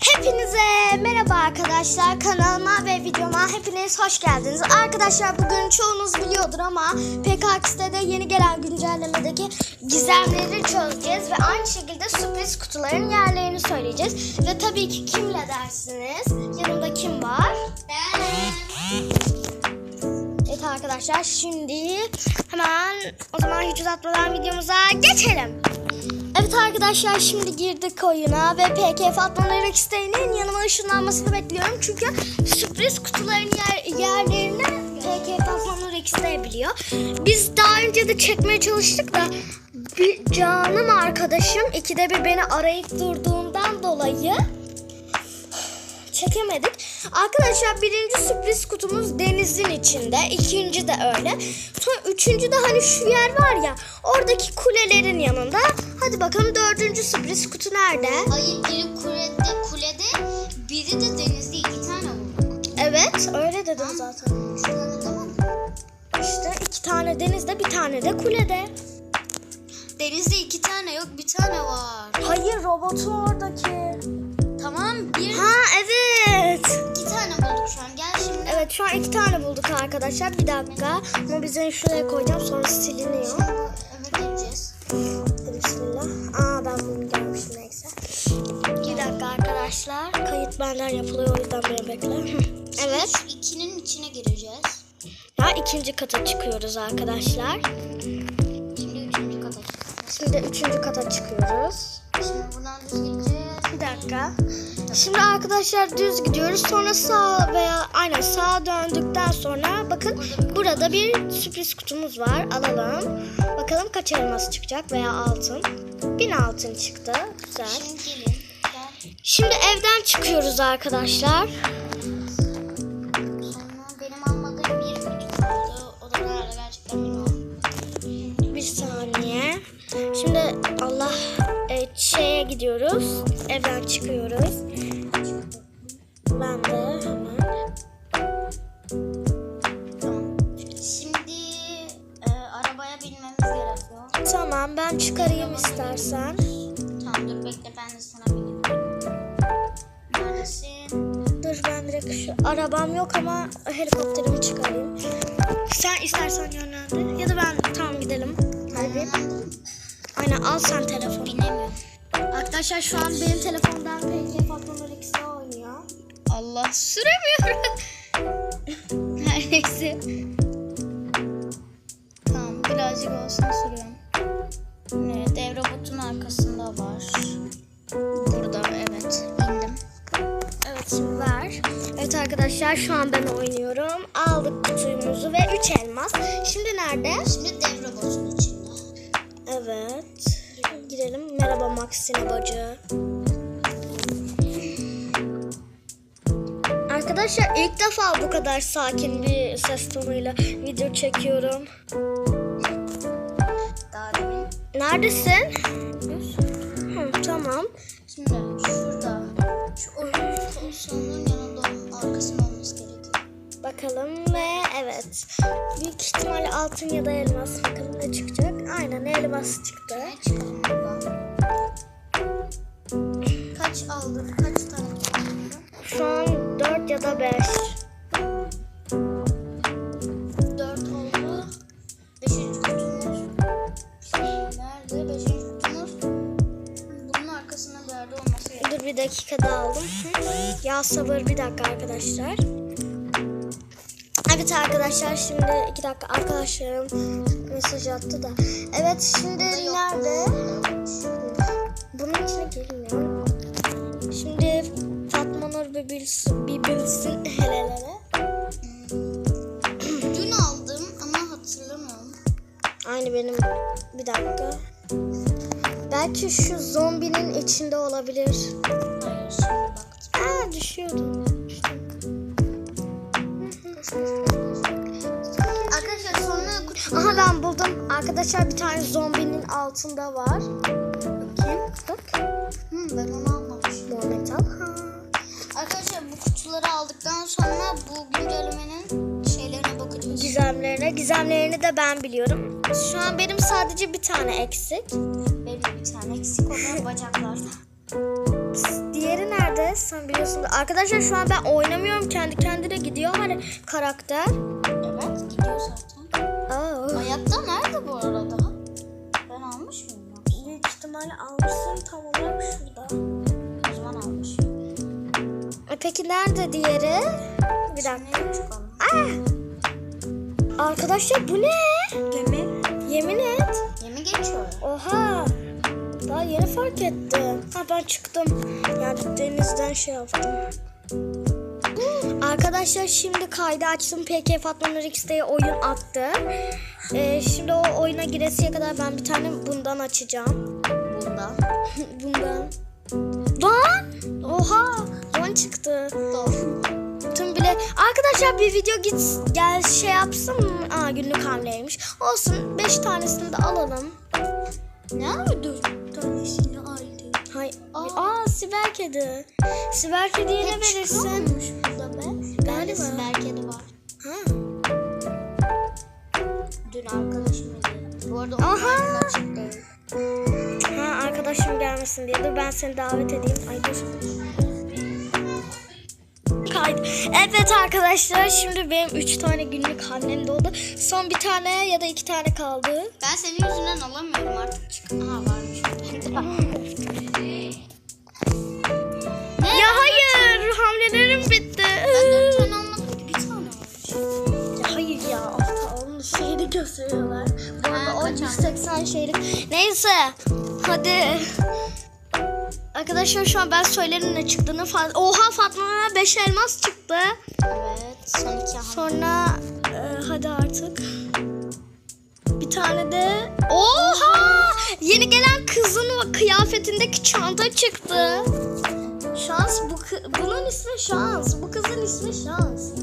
Hepinize merhaba arkadaşlar kanalıma ve videoma hepiniz hoş geldiniz. Arkadaşlar bugün çoğunuz biliyordur ama PKX'de de yeni gelen güncellemedeki gizemleri çözeceğiz ve aynı şekilde sürpriz kutuların yerlerini söyleyeceğiz. Ve tabii ki kimle dersiniz? Yanımda kim var? Evet arkadaşlar şimdi hemen o zaman hiç uzatmadan videomuza geçelim. Evet arkadaşlar şimdi girdik oyuna ve PK Fatma Rex'te'nin yanıma ışınlanmasını bekliyorum. Çünkü sürpriz kutuların yer, yerlerini PK Fatma Rex'te biliyor. Biz daha önce de çekmeye çalıştık da bir canım arkadaşım ikide bir beni arayıp durduğundan dolayı çekemedik. Arkadaşlar birinci sürpriz kutumuz denizin içinde. ikinci de öyle. Sonra üçüncü de hani şu yer var ya oradaki kulelerin yanında. Hadi bakalım dördüncü sürpriz kutu nerede? Hayır biri kulede, kulede biri de denizde iki tane bulduk. Evet öyle dedim zaten. İşte iki tane denizde bir tane de kulede. Denizde iki tane yok bir tane var. Hayır robotu oradaki. Tamam bir Ha evet. iki tane bulduk şu an. Gel şimdi. Evet şu an iki tane bulduk arkadaşlar. Bir dakika. Mobizen şuraya koyacağım sonra siliniyor. Eve geleceğiz. Bismillah. Aa ben bunu görmüşüm neyse. Bir dakika arkadaşlar. Kayıt benden yapılıyor o yüzden beni bekle. Evet. Şu ikinin içine gireceğiz. Ya ikinci kata çıkıyoruz arkadaşlar. Şimdi üçüncü kata çıkacağız. Şimdi üçüncü kata çıkıyoruz. Şimdi buradan düz gideceğiz. Bir dakika. Şimdi arkadaşlar düz gidiyoruz. Sonra sağ veya aynen sağa döndükten sonra bakın burada bir sürpriz kutumuz var. Alalım. Bakalım kaç elmas çıkacak veya altın. Bin altın çıktı. Güzel. Şimdi evden çıkıyoruz arkadaşlar. Bir saniye. Şimdi Allah şeye gidiyoruz. Evden çıkıyoruz. Ben de hemen. Tamam. Şimdi e, arabaya binmemiz gerekiyor. Tamam ben çıkarayım istersen. Tamam dur bekle ben de sana bineyim. Neredesin? Dur ben direkt şu arabam yok ama helikopterimi çıkarayım. Sen istersen yönlendir ya da ben tamam gidelim. Hadi. Aynen al sen telefonu. Binemiyorum. Arkadaşlar şu an benim telefondan PK Fatma X'e oynuyor. Allah süremiyorum. Neredeyse. Tamam birazcık olsun sürüyorum. Evet dev robotun arkasında var. Burada evet indim. Evet şimdi ver. Evet arkadaşlar şu an ben oynuyorum. Aldık kutumuzu ve 3 elmas. Şimdi nerede? Şimdi dev robotun içinde. Evet. Girelim. Merhaba Maxine bacı. Arkadaşlar ilk defa bu kadar sakin bir ses tonuyla video çekiyorum. Neredesin? Hı, tamam. Şimdi şurada. Şu oyun konsolunun yanında arkasında olması gerekiyor. Bakalım ve evet. Büyük ihtimalle altın ya da elmas. Bakalım ne çıkacak. Aynen elmas çıktı. Ne çıkalım Kaç aldın? Kaç tane aldın? Şu an 4 ya da 5. 4 oldu. Beşinci kutumuz. Nerede? Beşinci kutumuz. Bunun arkasında bir yerde olması gerekiyor. Dur bir dakika daha aldım. Ya sabır bir dakika arkadaşlar. Evet arkadaşlar şimdi iki dakika arkadaşlarım mesaj attı da. Evet şimdi nerede? Bunun içine girmiyor. Bir bilsin, bir bilsin helelere. Dün aldım ama hatırlamıyorum. Aynı benim bir dakika. Belki şu zombinin içinde olabilir. Hayır şimdi baktım. Aa düşüyordu. Arkadaşlar sonra kutu... Aha ben buldum. Arkadaşlar bir tane zombinin altında var. Bakayım. Bak. Hmm, ben onu almamışım. Mor metal. Arkadaşlar bu kutuları aldıktan sonra bu güncellemenin şeylerine bakacağız. Gizemlerine. Gizemlerini de ben biliyorum. Şu an benim sadece bir tane eksik. Benim de bir tane eksik olan bacaklarda. Diğeri nerede? Sen Arkadaşlar şu an ben oynamıyorum. Kendi kendine gidiyor hani karakter. Evet gidiyor zaten. Aa. Hayatta nerede bu arada? Ben almış mıyım? Büyük ihtimalle almışsın tam olarak şurada. Peki nerede diğeri? Bir dakika. Aa! Arkadaşlar bu ne? Gemi. Yemin et. Gemi geçiyor. Oha. Daha yeni fark ettim. Ha ben çıktım. Yani denizden şey yaptım. Arkadaşlar şimdi kaydı açtım. PK Fatma X'de oyun attı. Ee, şimdi o oyuna giresiye kadar ben bir tane bundan açacağım. Bundan. bundan. Don! Oha! Don çıktı. Doğru. Tüm bile arkadaşlar bir video git gel şey yapsın mı? Aa günlük hamleymiş. Olsun 5 tanesini de alalım. Ne dört tanesini aldı? Hay Aa. Aa, siber kedi. Siber kediye ne verirsin? Burada be. Galiba. Siber kedi var. Ha. Dün arkadaşım hediye. Bu arada Aha. ha arkadaşım gelmesin diye dur ben seni davet edeyim. Ay dur. Evet arkadaşlar şimdi benim 3 tane günlük hamlem doldu. Son bir tane ya da iki tane kaldı. Ben senin yüzünden alamıyorum artık. Çık. Aha varmış. ne? Ya hayır hamlelerim bitti. Ben dört tane almadım ki. Bir tane almış. Ya hayır ya aptal onun şeyini gösteriyorlar. Bu arada Ha, o kaç 180 şeylik. Neyse hadi. Arkadaşlar şu an ben söylerim ne çıktığını falan. Oha Fatma'ya 5 elmas çıktı. Evet. Son iki hamle. Sonra e, hadi artık. Bir tane de Oha! Yeni gelen kızın kıyafetindeki çanta çıktı. Şans bu bunun ismi Şans. Bu kızın ismi Şans.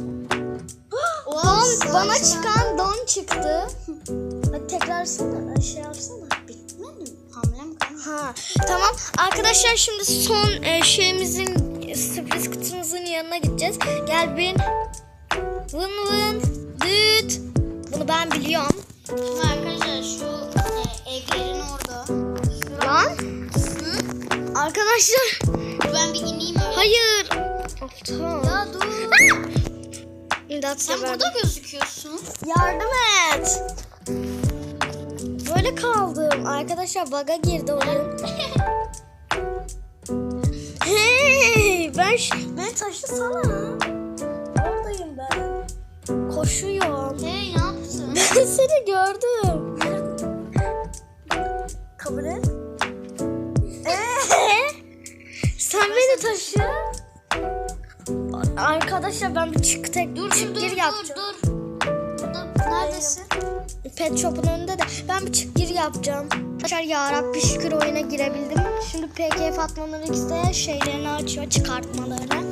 Don bana çıkan don çıktı. Hadi tekrarsana, şey yapsana. Ha, tamam. Arkadaşlar şimdi son e, şeyimizin sürpriz kutumuzun yanına gideceğiz. Gel bin. Vın vın. Düt. Bunu ben biliyorum. Şimdi arkadaşlar şu e, evlerin orada. Şu Lan. Hı? Arkadaşlar. Ben bir ineyim öyle. Hayır. Aptal. Ya dur. İmdat Sen burada gözüküyorsun. Yardım et. Böyle kaldım. Arkadaşlar baga girdi oyun. Hey, ben ben taşısana. Oradayım ben. Koşuyorum. Hey ne yaptın? Ben seni gördüm. Kabul et. Ee, sen beni taşı. Arkadaşlar ben bir çık tek dur çık dur gir dur yapacağım. dur. Burada neredesin? Pet shop'un önünde de ben bir çık gir yapacağım. Arkadaşlar yarabbi şükür oyuna girebildim. Şimdi PK Fatma'nın ikisi şeylerini açıyor çıkartmalarını.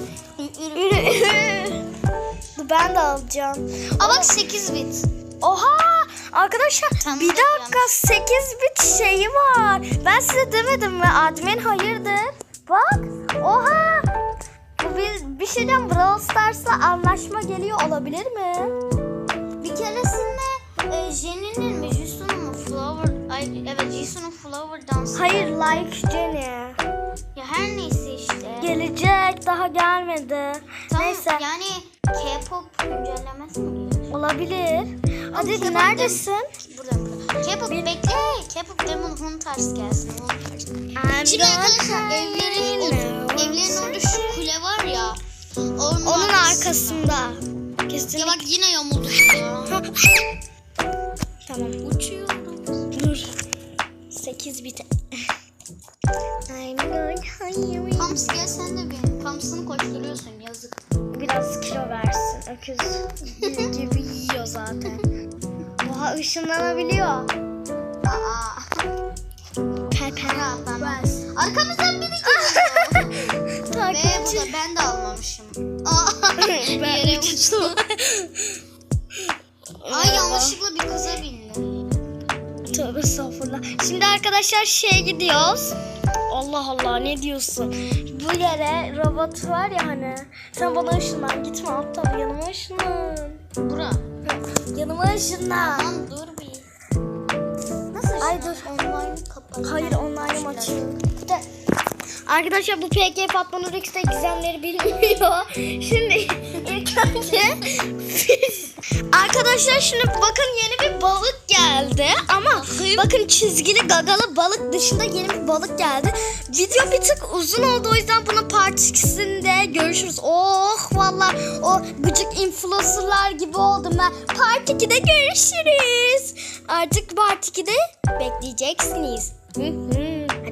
Ben de alacağım. Aa bak 8 bit. Oha! Arkadaşlar Tamam, bir dakika 8 bit şeyi var. Ben size demedim mi? Admin hayırdır? Bak. Oha! Bu bir, bir şey diyeceğim. Brawl Stars'la anlaşma geliyor olabilir mi? Bir keresinde e, Jenny'nin mi Jisoo'nun mu Flower ay evet Jisoo'nun Flower dansı. Hayır like Jenny. Ya her neyse işte. Gelecek daha gelmedi. Tamam, Neyse Yani K-pop güncellemesi mi olabilir. Hadi K-pop neredesin? Burada burada. K-pop bekle. K-pop Demon Hunters gelsin. Hunters. I'm Şimdi arkadaşlar evlerin, o- evlerin orada şu kule var ya. Onun, Onun arkasında. arkasında. Ya Kesinlikle. bak yine yamulduk ya. tamam. Uçuyorum. Dur. 8 bit. Pams gel sen de benim. Pams'ını koşturuyorsun yazık. Biraz kilo versin. Öküz gibi yiyor zaten. Oha ışınlanabiliyor. Aa. Pepe. Ben. Arkamızdan biri geliyor. Ve bu da ben de almamışım. Aa. Yere uçtu. Ay yanlışlıkla bir kıza bindi. Tövbe estağfurullah. Şimdi arkadaşlar şeye gidiyoruz. Allah Allah ne diyorsun? Bu yere robot var ya hani. Sen bana ışınlan. Gitme aptal yanıma ışınlan. Bura. Yanıma ışınlan. Tamam dur bir. Nasıl Ay şuna? dur. Online kapalı. Hayır online'ım açık. Bir de Arkadaşlar bu PG Fatma Nur X'te gizemleri bilmiyor. Şimdi ilk önce Arkadaşlar şimdi bakın yeni bir balık geldi ama bakın çizgili gagalı balık dışında yeni bir balık geldi. Video bir tık uzun oldu o yüzden bunu part 2'sinde görüşürüz. Oh valla o gıcık influencerlar gibi oldum ben. Part 2'de görüşürüz. Artık part 2'de bekleyeceksiniz. Hı hı.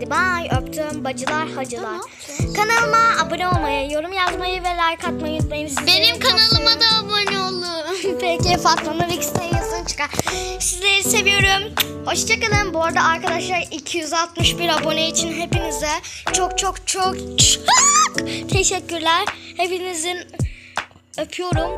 Hadi bay öptüm bacılar hacılar. Tamam. Kanalıma abone olmayı, yorum yazmayı ve like atmayı unutmayın. Sizleri Benim kanalıma da abone olun. Peki Fatma Nur X'te yazın çıkar. Sizleri seviyorum. Hoşçakalın. Bu arada arkadaşlar 261 abone için hepinize çok çok çok çok teşekkürler. Hepinizin öpüyorum.